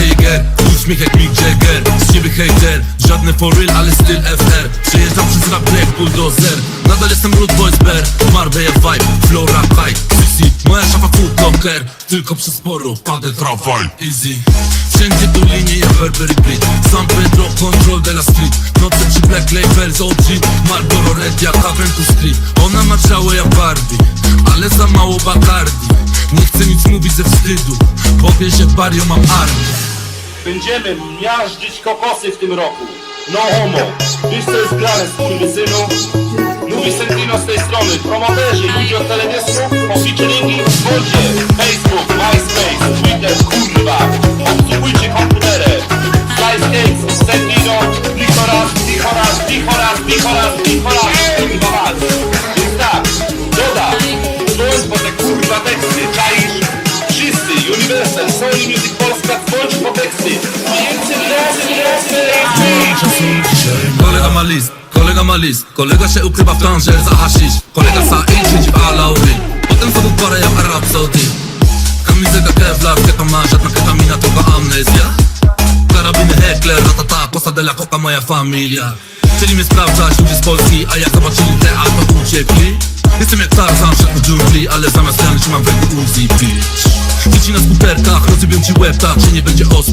Jagger Uśmiech jak Mick Jagger. Z ciebie hater Żadne for real, ale styl FR Przejeżdżam przez rap jak bulldozer. Nadal jestem rude boys bear. Marbella vibe, flora high Sissy, moja szafa food locker. Tylko przez sporu padę trawaj Easy. Wszędzie tu linie Burberry Brit. San Pedro, control de la street. Noce przy Black Label z OG Marlboro Red jak Aventus Street. Ona ma ciało jak Barbie Ale za mało Bacardi. Nie chcę nic mówić ze wstydu. Powie się Bario mam armię Będziemy miażdżyć kokosy w tym roku. No homo. Wiesz co jest grane, skurwysynu? Mówi Sentino z tej strony. Promoterzy, ludzie od teledysku, po featuringi, bądźcie. Facebook, MySpace, Twitter, kurwa. Obsługujcie komputerem. Slice Cakes, Kolega ma list, kolega ma list. Kolega się ukrywa w Tanger za hashish. Kolega Said siedzi w Alaury Potem znowu parę jak Arab Saudi Kamizelka Kevlar, jaka ma żadna ketamina, tylko amnezja? Karabiny Heckler, ratata, Costa de la Coca, moja familia. Chcieli mnie sprawdzać ludzie z Polski, a jak zobaczyli te to uciekli. Jestem jak Tarzan, szedł w dżungli, ale na skuterkach, rozjebią ci łeb, tak, czy nie będzie os